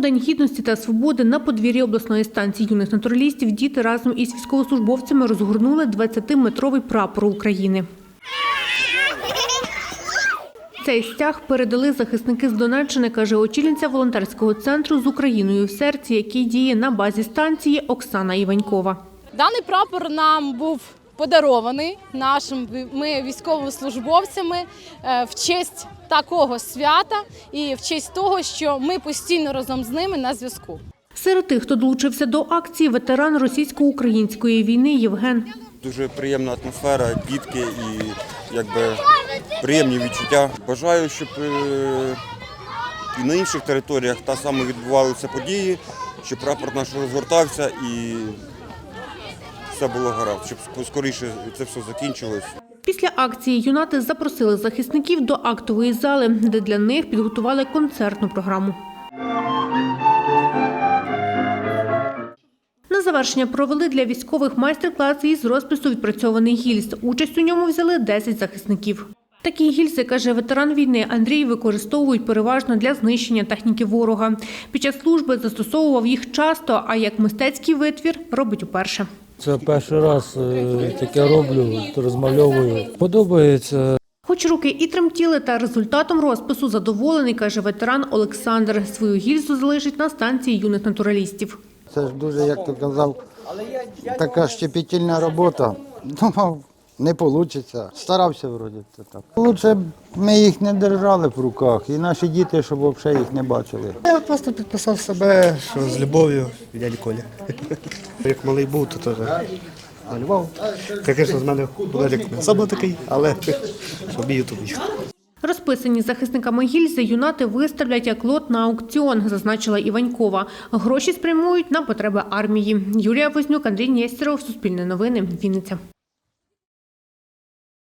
День гідності та свободи на подвір'ї обласної станції юних натуралістів діти разом із військовослужбовцями розгорнули 20-метровий прапор України. Цей стяг передали захисники з Донеччини, каже очільниця волонтерського центру з Україною в серці, який діє на базі станції Оксана Іванькова. Даний прапор нам був подарований нашими військовослужбовцями е, в честь такого свята і в честь того, що ми постійно разом з ними на зв'язку. Серед тих, хто долучився до акції, ветеран російсько-української війни Євген. Дуже приємна атмосфера, дітки і якби приємні відчуття. Бажаю, щоб е, і на інших територіях та саме відбувалися події, щоб прапор наш розгортався і все було гаразд, щоб скоріше це все закінчилось. Після акції юнати запросили захисників до актової зали, де для них підготували концертну програму. На завершення провели для військових майстер-клас із розпису відпрацьований гільз. Участь у ньому взяли 10 захисників. Такі гільзи, каже ветеран війни Андрій, використовують переважно для знищення техніки ворога. Під час служби застосовував їх часто, а як мистецький витвір робить уперше. Це перший раз е, таке роблю, розмальовую. Подобається. Хоч руки і тремтіли, та результатом розпису задоволений, каже ветеран Олександр. Свою гільзу залишить на станції юних натуралістів. Це ж дуже, як ти казав, така щепетільна робота. Думав, не вийде. Старався вроді це так. Лучше б ми їх не держали в руках, і наші діти, щоб взагалі їх не бачили. Я просто підписав себе, що з любов'ю від дяді Колі. Як малий був, то теж малював. Звісно, з мене Валерик не саме такий, але що вмію, то вмію. Розписані захисниками гільзи юнати виставлять як лот на аукціон, зазначила Іванькова. Гроші спрямують на потреби армії. Юлія Вознюк, Андрій Нєстеров, Суспільне новини, Вінниця.